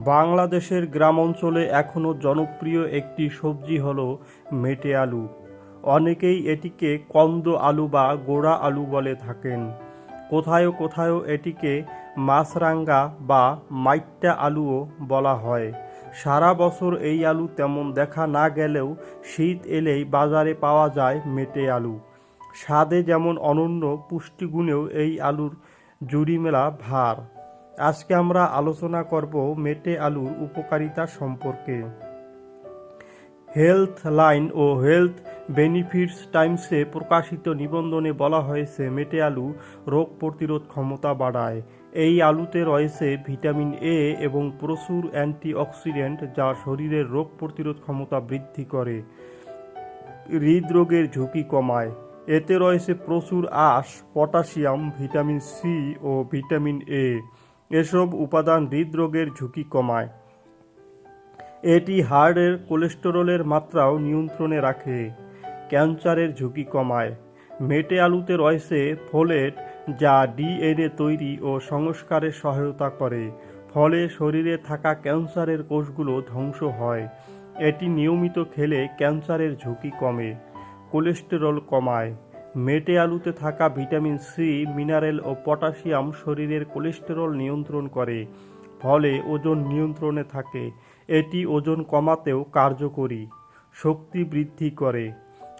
বাংলাদেশের গ্রাম অঞ্চলে এখনও জনপ্রিয় একটি সবজি হল মেটে আলু। অনেকেই এটিকে কন্দ আলু বা গোড়া আলু বলে থাকেন। কোথাও কোথাও এটিকে মাছরাঙ্গা বা মাইট্টা আলুও বলা হয়। সারা বছর এই আলু তেমন দেখা না গেলেও শীত এলেই বাজারে পাওয়া যায় মেটে আলু। স্বাদে যেমন অনন্য পুষ্টিগুণেও এই আলুর জুড়ি মেলা ভার। আজকে আমরা আলোচনা করব মেটে আলুর উপকারিতা সম্পর্কে। হেলথ লাইন ও হেলথ বেনিফিটস টাইমসে প্রকাশিত নিবন্ধনে বলা হয়েছে, মেটে আলু রোগ প্রতিরোধ ক্ষমতা বাড়ায়। এই আলুতে রয়েছে ভিটামিন এ এবং প্রচুর অ্যান্টিঅক্সিডেন্ট যা শরীরের রোগ প্রতিরোধ ক্ষমতা বৃদ্ধি করে, হৃদরোগের ঝুঁকি কমায়। এতে রয়েছে প্রচুর আঁশ, পটাশিয়াম, ভিটামিন সি ও ভিটামিন এ। এসব উপাদান হৃদরোগের ঝুঁকি কমায়। এটি হার্টের কোলেস্টেরলের মাত্রাও নিয়ন্ত্রণে রাখে, ক্যান্সারের ঝুঁকি কমায়। মেটে আলুতে রয়েছে ফোলেট যা ডিএনএ তৈরি ও সংস্কারে সহায়তা করে, ফলে শরীরে থাকা ক্যান্সারের কোষগুলো ধ্বংস হয়। এটি নিয়মিত খেলে ক্যান্সারের ঝুঁকি কমে, কোলেস্টেরল কমায়। মেটে আলুতে থাকা ভিটামিন সি, মিনারেল ও পটাশিয়াম শরীরের কোলেস্টেরল নিয়ন্ত্রণ করে, ফলে ওজন নিয়ন্ত্রণে থাকে। এটি ওজন কমাতেও কার্যকরী, শক্তি বৃদ্ধি করে।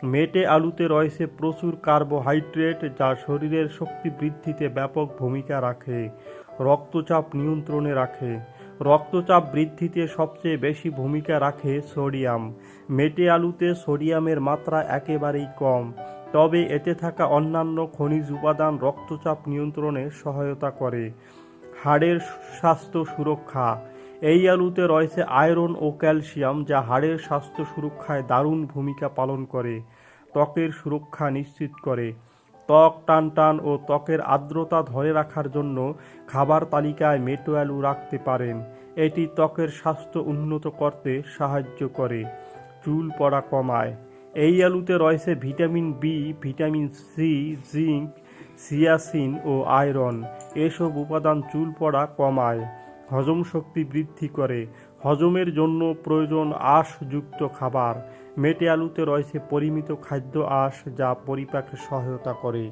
মেটে আলুতে রয়েছে প্রচুর কার্বোহাইড্রেট যা শরীরের শক্তি বৃদ্ধিতে ব্যাপক ভূমিকা রাখে, রক্তচাপ নিয়ন্ত্রণে রাখে। রক্তচাপ বৃদ্ধিতে সবচেয়ে বেশি ভূমিকা রাখে সোডিয়াম। মেটে আলুতে সোডিয়ামের মাত্রা একেবারেই কম। তবে এতে থাকা অন্যান্য খনিজ উপাদান রক্তচাপ নিয়ন্ত্রণে সহায়তা করে। হাড়ের স্বাস্থ্য সুরক্ষা। এই আলুতে রয়েছে আয়রন ও ক্যালসিয়াম, যা হাড়ের স্বাস্থ্য সুরক্ষায় দারুণ ভূমিকা পালন করে, ত্বকের সুরক্ষা নিশ্চিত করে। ত্বক টান টান ও ত্বকের আর্দ্রতা ধরে রাখার জন্য খাবার তালিকায় মেটো আলু রাখতে পারেন। এটি ত্বকের স্বাস্থ্য উন্নত করতে সাহায্য করে। চুল পড়া কমায়। এই আলুতে রয়েছে vitamin B vitamin C zinc, সিয়াসিন ও আয়রন। এসব উপাদান চুল পড়া কমায়, হজম শক্তি বৃদ্ধি করে, হজমের জন্য প্রয়োজন আঁশযুক্ত খাবার। মেটে আলুতে রয়েছে পরিমিত খাদ্য আঁশ যা পরিপাকে সহায়তা করে।